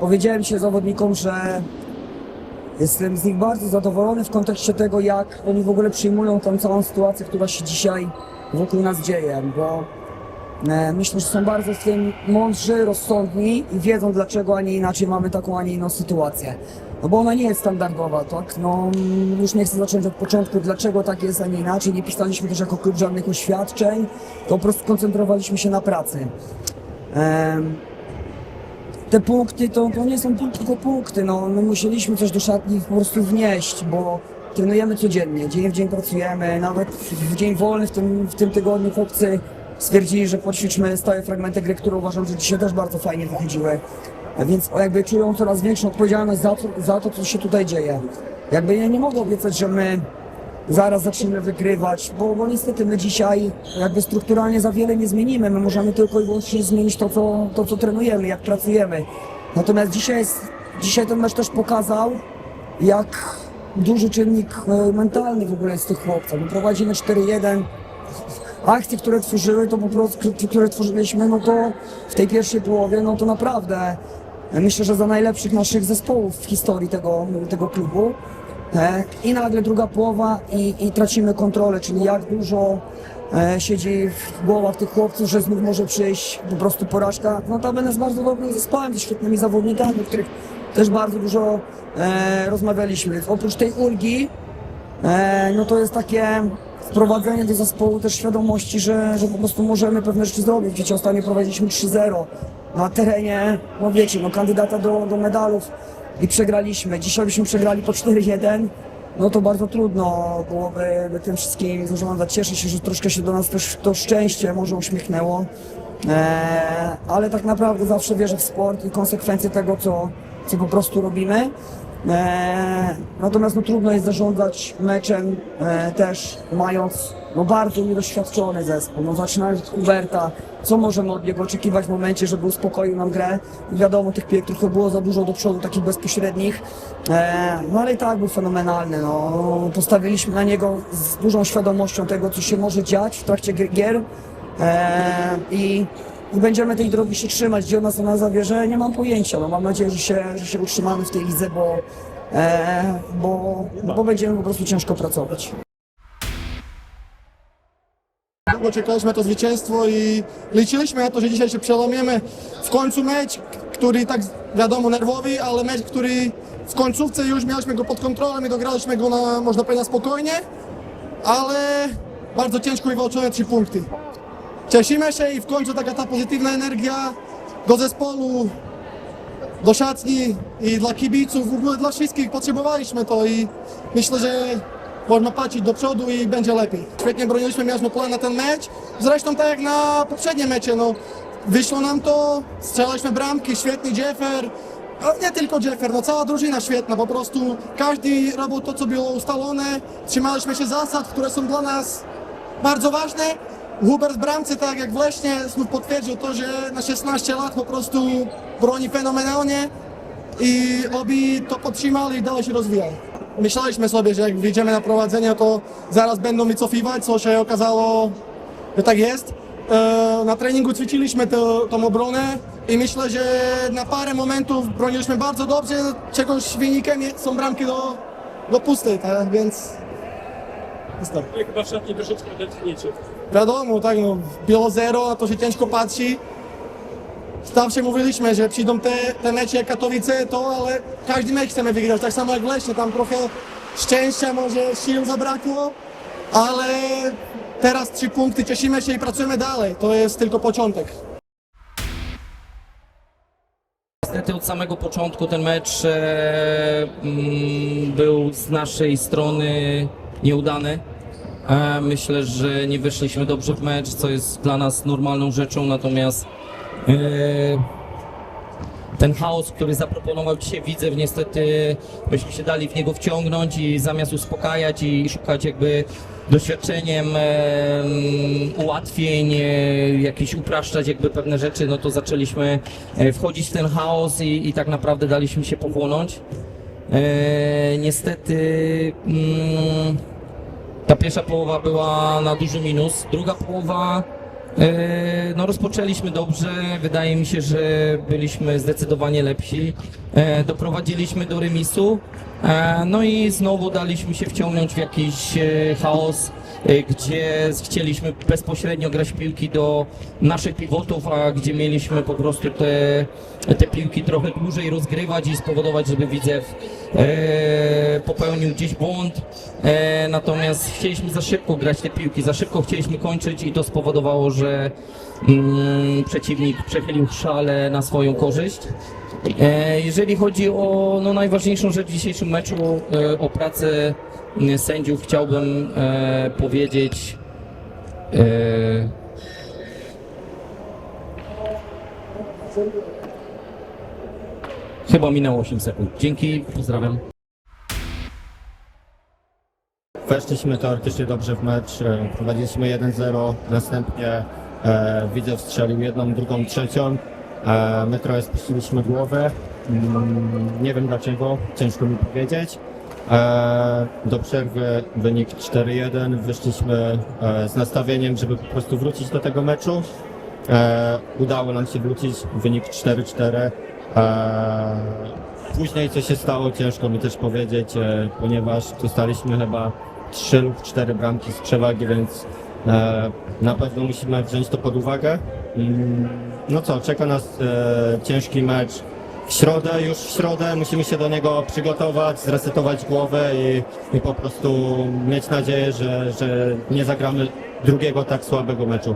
powiedziałem dzisiaj zawodnikom, że jestem z nich bardzo zadowolony w kontekście tego, jak oni w ogóle przyjmują tą całą sytuację, która się dzisiaj wokół nas dzieje, bo e, myślę, że są bardzo tym mądrzy, rozsądni i wiedzą dlaczego, a nie inaczej mamy taką, a nie inną sytuację. No bo ona nie jest standardowa, tak? No, już nie chcę zacząć od początku, dlaczego tak jest, a nie inaczej. Nie pisaliśmy też jako klub żadnych oświadczeń, to po prostu koncentrowaliśmy się na pracy. Em, te punkty to, to nie są tylko punkty. No, my musieliśmy coś do szatni po prostu wnieść, bo trenujemy codziennie, dzień w dzień pracujemy, nawet w dzień wolny w tym, w tym tygodniu chłopcy stwierdzili, że poćwiczmy stałe fragmenty gry, które uważam, że dzisiaj też bardzo fajnie wychodziły. Więc jakby czują coraz większą odpowiedzialność za to, za to co się tutaj dzieje. Jakby ja nie mogę obiecać, że my zaraz zaczniemy wygrywać, bo, bo niestety my dzisiaj jakby strukturalnie za wiele nie zmienimy. My możemy tylko i wyłącznie zmienić to, co, to, co trenujemy, jak pracujemy. Natomiast dzisiaj, jest, dzisiaj ten mecz też pokazał, jak duży czynnik e, mentalny w ogóle jest tych chłopcach. My prowadzimy 4-1. Akcje, które tworzyły, to po prostu, które tworzyliśmy, no to w tej pierwszej połowie, no to naprawdę e, myślę, że za najlepszych naszych zespołów w historii tego, tego klubu. E, I nagle druga połowa i, i tracimy kontrolę, czyli jak dużo e, siedzi w głowach tych chłopców, że znów może przyjść po prostu porażka. Notabene z bardzo dobrym zespołem, ze świetnymi zawodnikami, o których też bardzo dużo e, rozmawialiśmy. Oprócz tej ulgi, e, no to jest takie wprowadzenie do zespołu też świadomości, że, że po prostu możemy pewne rzeczy zrobić. Wiecie, ostatnio prowadziliśmy 3-0 na terenie, no wiecie, no kandydata do, do medalów i przegraliśmy. Dzisiaj byśmy przegrali po 4-1, no to bardzo trudno byłoby by tym wszystkim zarządzać. Cieszę się, że troszkę się do nas też to szczęście może uśmiechnęło, eee, ale tak naprawdę zawsze wierzę w sport i konsekwencje tego, co, co po prostu robimy. Eee, natomiast no, trudno jest zarządzać meczem e, też mając no, bardzo niedoświadczony zespół. No, zaczynając od Huberta, co możemy od niego oczekiwać w momencie, żeby uspokoił nam grę. I wiadomo, tych piłek trochę było za dużo do przodu, takich bezpośrednich. Eee, no ale i tak był fenomenalny. No. Postawiliśmy na niego z dużą świadomością tego, co się może dziać w trakcie gier-. Eee, i, I będziemy tej drogi się trzymać. Gdzie ona za nas zabierze, nie mam pojęcia. No, mam nadzieję, że się, że się utrzymamy w tej lidze, bo, eee, bo, bo będziemy po prostu ciężko pracować. Długo czekaliśmy to zwycięstwo i liczyliśmy na to, że dzisiaj się przełamiemy. W końcu mecz, który tak wiadomo nerwowy, ale mecz, który w końcówce już mieliśmy go pod kontrolą i dograliśmy go na, można powiedzieć, spokojnie, ale bardzo ciężko wywalczone trzy punkty. Cieszymy się i w końcu taka ta pozytywna energia do zespołu, do szatni i dla kibiców, w ogóle dla wszystkich potrzebowaliśmy to i myślę, że można patrzeć do przodu i będzie lepiej. Świetnie broniliśmy, mieliśmy plan na ten mecz. Zresztą tak jak na poprzednie mecze, no wyszło nam to, strzelaliśmy bramki, świetny Jeffer. A nie tylko Jeffer, no cała drużyna świetna, po prostu każdy robił to, co było ustalone. Trzymaliśmy się zasad, które są dla nas bardzo ważne. Hubert w bramce, tak jak w Lesznie, znów potwierdził to, że na 16 lat po prostu broni fenomenalnie i obi to podtrzymali i dalej się rozwijali. Myśleliśmy sobie, że jak wyjdziemy na prowadzenie, to zaraz będą wycofywać, co się okazało, że tak jest. E, Na treningu ćwiczyliśmy to, tą obronę i myślę, że na parę momentów broniliśmy bardzo dobrze, czegoś wynikiem są bramki do, do pustej, tak? więc tak. Jak chyba w troszeczkę odetchniecie. Wiadomo, tak, no, było zero, na to się ciężko patrzy. Zawsze mówiliśmy, że przyjdą te, te mecze jak Katowice, to, ale każdy mecz chcemy wygrać, tak samo jak w Leśnie, tam trochę szczęścia, może sił zabrakło, ale teraz trzy punkty, cieszymy się i pracujemy dalej, to jest tylko początek. Niestety od samego początku ten mecz e, mm, był z naszej strony nieudany. E, myślę, że nie wyszliśmy dobrze w mecz, co jest dla nas normalną rzeczą, natomiast e, ten chaos, który zaproponował dzisiaj Widzew, niestety myśmy się dali w niego wciągnąć i zamiast uspokajać i szukać jakby doświadczeniem e, ułatwień, jakieś upraszczać jakby pewne rzeczy, no to zaczęliśmy wchodzić w ten chaos i, i tak naprawdę daliśmy się pochłonąć. Niestety mm, ta pierwsza połowa była na duży minus, druga połowa E, No rozpoczęliśmy dobrze, wydaje mi się, że byliśmy zdecydowanie lepsi. E, Doprowadziliśmy do remisu, e, no i znowu daliśmy się wciągnąć w jakiś chaos, gdzie chcieliśmy bezpośrednio grać piłki do naszych pivotów, a gdzie mieliśmy po prostu te, te piłki trochę dłużej rozgrywać i spowodować, żeby Widzew e, popełnił gdzieś błąd. E, natomiast chcieliśmy za szybko grać te piłki, za szybko chcieliśmy kończyć i to spowodowało, że mm, przeciwnik przechylił szale na swoją korzyść. E, jeżeli chodzi o no, najważniejszą rzecz w dzisiejszym meczu, e, o pracę sędziów, chciałbym e, powiedzieć. Chyba minęło 8 sekund. Dzięki, pozdrawiam. Weszliśmy teoretycznie dobrze w mecz, prowadziliśmy 1-0, następnie e, Widzew strzelił jedną, drugą, trzecią. E, my trochę spuściliśmy głowę, mm, nie wiem dlaczego, ciężko mi powiedzieć. E, do przerwy wynik 4-1, wyszliśmy e, z nastawieniem, żeby po prostu wrócić do tego meczu. Udało nam się wrócić, wynik 4-4. E, później co się stało, ciężko mi też powiedzieć, ponieważ dostaliśmy chyba 3 lub 4 bramki z przewagi, więc na pewno musimy wziąć to pod uwagę. No co, czeka nas e, ciężki mecz w środę, już w środę musimy się do niego przygotować, zresetować głowę i, i po prostu mieć nadzieję, że, że nie zagramy drugiego tak słabego meczu.